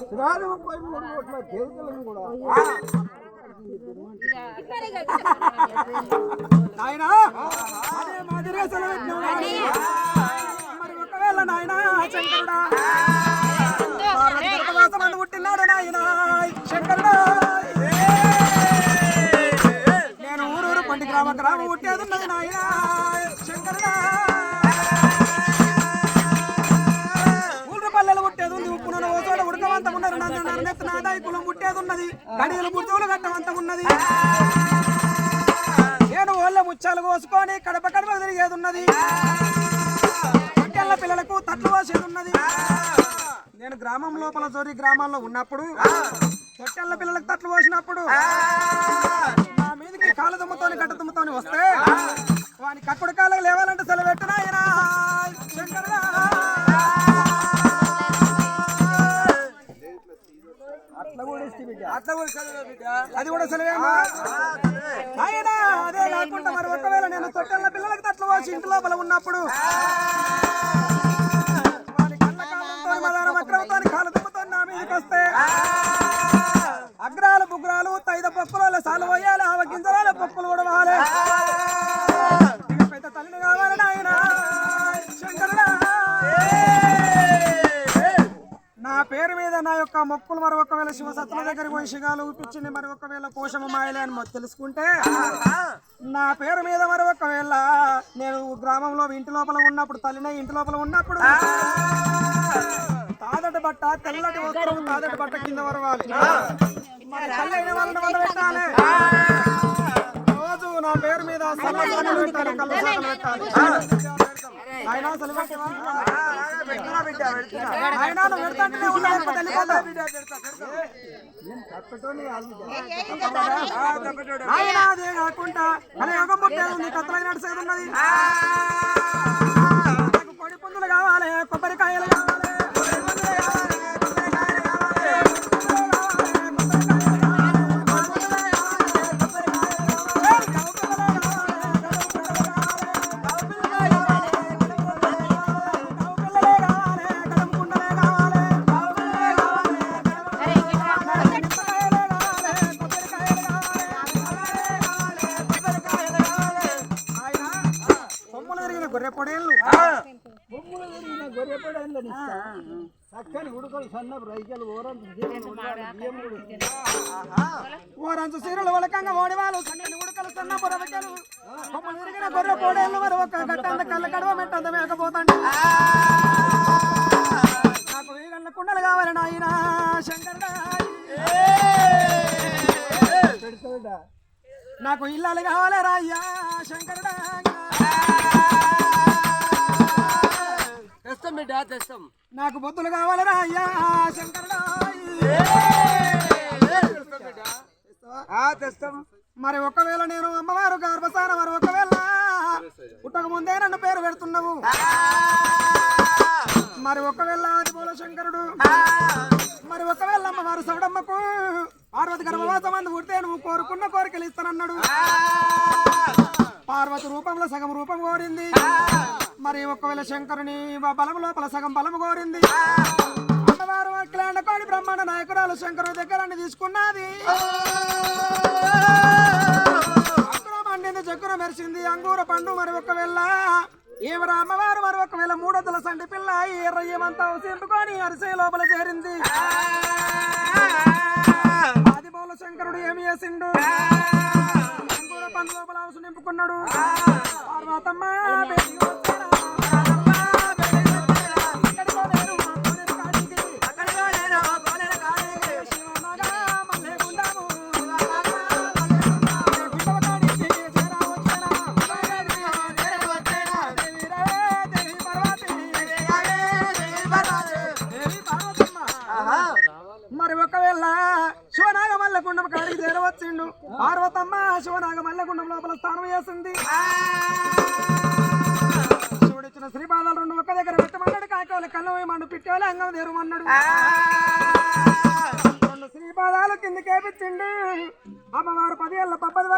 కోట్ల దేవతలను కూడా నాయన అదే మాదిరే నాయనా. మరి ఒకవేళ నాయన శంకరుడా పుట్టినాడు నాయన శంకరుడా. నేను ఊరూరు పండి గ్రామ గ్రామం పుట్టేది ఉన్నది నాయన. ఉన్నది గడియలు బుద్ధువులు కట్టవంతం ఉన్నది. నేను ఓళ్ళ ముచ్చాలు కోసుకొని కడప కడప తిరిగేది ఉన్నది పొట్టెళ్ళ పిల్లలకు తట్లు పోసేది ఉన్నది నేను గ్రామం లోపల జోరి గ్రామాల్లో ఉన్నప్పుడు పొట్టెళ్ళ పిల్లలకు తట్లు పోసినప్పుడు నా మీదకి కాళ్ళ దుమ్మతోని గడ్డ దుమ్మతోని వస్తే వాని కక్కుడు కాళ్ళకి లేవాలంటే సెలవెట్టు నాయనా అట్లా కూడా బిడ్డ. అది కూడా అదే కాకుండా మరి ఒకవేళ నేను తొట్టెళ్ళ పిల్లలకి తట్లు పోసి ఇంటి లోపల ఉన్నప్పుడు యొక్క మొక్కులు మరి ఒకవేళ శివసత్తుల దగ్గరికి పోయి శిగాలు ఊపించింది మరి ఒకవేళ కోశము మాయలే అని తెలుసుకుంటే నా పేరు మీద మరి ఒకవేళ నేను గ్రామంలో ఇంటి లోపల ఉన్నప్పుడు తల్లినే ఇంటి లోపల ఉన్నప్పుడు తాదటి బట్ట తెల్లటి వస్త్రం తాదటి బట్ట కింద వరవాలి. రోజు నా పేరు మీద సన్నసాలు పెట్టాలి పెట్టాలి. ఆయన అసలు ఆయన అదే కాకుండా యోగం ఉంది ఉన్నది పుందులు కావాలి కొబ్బరికాయలు కావాలి కొమ్ములు తిరిగిన గొర్రె పొడేళ్ళు బొమ్మలు తిరిగిన గొర్రె పడేళ్ళని ఇస్తా. చక్కని ఉడకలు ఇస్తా. ఓరంచు సీరలు ఒలకంగా ఓడివాళ్ళు చక్కని ఉడకలు సన్న పొరవకలు కొమ్మలు తిరిగిన గొర్రె పొడేళ్ళు మరి ఒక గట్టంత కళ్ళ కడవ మెట్టంత మేకపోతాండి. నాకు వీగన్న కుండలు కావాలి నాయన శంకరుడా నాకు ఇల్లాలు కావాలి రాయ్యా శంకరుడా తెస్తాం నాకు బొత్తులు కావాలి రాయ్యా శంకరుడా. తెస్తాం. మరి ఒకవేళ నేను అమ్మవారు గర్భసాన మరి ఒకవేళ పుట్టక ముందే నన్ను పేరు పెడుతున్నావు. మరి ఒకవేళ ఆదిమూల శంకరుడు. మరి ఒకవేళ అమ్మవారు సౌడమ్మకు పార్వతి గర్భవాసం అందు పుడితే నువ్వు కోరుకున్న కోరికలు ఇస్తానన్నాడు. పార్వతి రూపంలో సగం రూపం కోరింది. మరి ఒకవేళ శంకరుని బ- బలము లోపల సగం బలము కోరింది. అమ్మవారు అఖిలాండ కోడి బ్రహ్మాండ నాయకురాలు శంకరు దగ్గర తీసుకున్నది. అంకురం పండింది చక్కుర మెరిసింది అంగూర పండు మరి ఒకవేళ. ఏమరా అమ్మవారు మరి ఒకవేళ మూడొద్దుల సండి పిల్ల ఈ ఎర్రయ్యమంతా సింపుకొని అరిసే లోపల చేరింది. ఆదిమూల శంకరుడు ఏమి చేసిండు? నింపుకున్నాడు పార్వతమ్మ మల్లకుండం కాడికి చేరవచ్చిండు. పార్వతమ్మ శివనాగ మల్లకుండం లోపల స్థానం చేసింది. శివుడిచ్చిన శ్రీపాదాలు రెండు ఒక్క దగ్గర పెట్టమన్నాడు. కాకోవాలి కళ్ళు వేయమన్నాడు పిట్టేవాలి అంగం తెరమన్నాడు రెండు శ్రీపాదాలు కిందకేపించిండు అమ్మవారు పది ఏళ్ళ పబ్బది